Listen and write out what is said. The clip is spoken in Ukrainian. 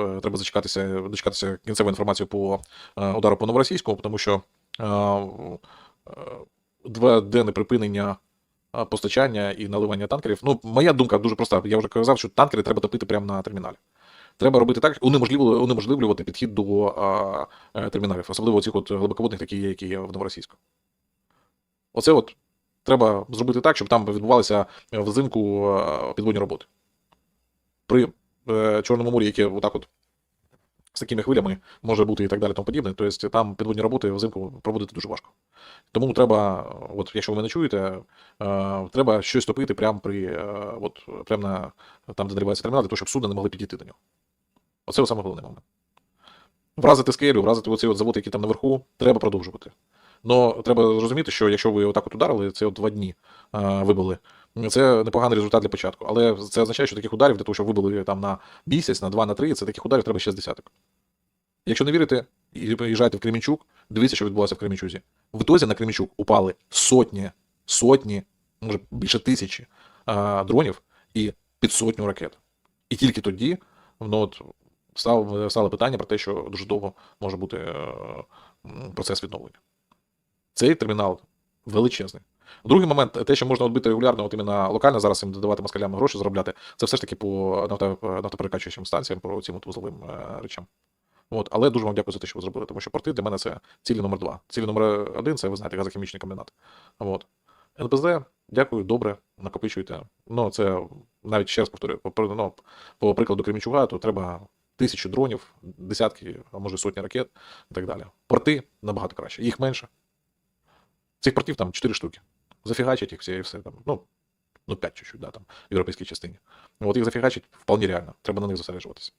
е, треба зачекатися, дочекатися кінцевої інформації по е, удару по новоросійському, тому що е, е, припинення е, постачання і наливання танкерів. Ну, моя думка дуже проста. Я вже казав, що танкери треба топити прямо на терміналі. Треба робити так, унеможливлювати підхід до а, е, терміналів, особливо цих от глибоководних, такі є, які є в Новоросійську. Оце от треба зробити так, щоб там відбувалися взимку підводні роботи. При Чорному морі, яке отак от з такими хвилями може бути і так далі, тому подібне. Тобто там підводні роботи взимку проводити дуже важко. Тому треба, от якщо ви мене чуєте, е, треба щось топити прямо при е, от, прямо на там, де наливається термінал, для того, щоб судна не могли підійти до нього. Оце саме головний момент. Вразити скелю, вразити оцей от завод, який там наверху, треба продовжувати. Но треба зрозуміти, що якщо ви отак от ударили, це от два дні вибили, це непоганий результат для початку. Але це означає, що таких ударів для того, щоб вибили там на місяць, на два, на три, це таких ударів треба ще з десяток. Якщо не вірите, і їжджайте в Кремінчук, дивіться, що відбулося в Кремінчузі. В дозі на Кремінчук упали сотні, сотні, може більше тисячі а, дронів і під сотню ракет. І тільки тоді ну, от, стало, стало питання про те, що дуже довго може бути е, процес відновлення. Цей термінал величезний. Другий момент, те, що можна відбити регулярно, от іменно локально зараз їм додавати москалям гроші заробляти, це все ж таки по нафтоперекачуючим станціям, по цим вузловим е, речам. От, але дуже вам дякую за те, що ви зробили, тому що порти для мене це цілі номер два. Цілі номер один це, ви знаєте, газохімічний комбінат. От. НПЗ, дякую, добре, накопичуйте. Ну, це навіть ще раз повторюю, по, ну, по прикладу Кремінчуга, то треба тисячі дронів, десятки, а може сотні ракет і так далі. Порти набагато краще, їх менше. Цих портів там 4 штуки. Зафігачить їх всі і все там. Ну, ну 5 чуть-чуть, да, там, в європейській частині. От їх зафігачить вполне реально. Треба на них зосереджуватися.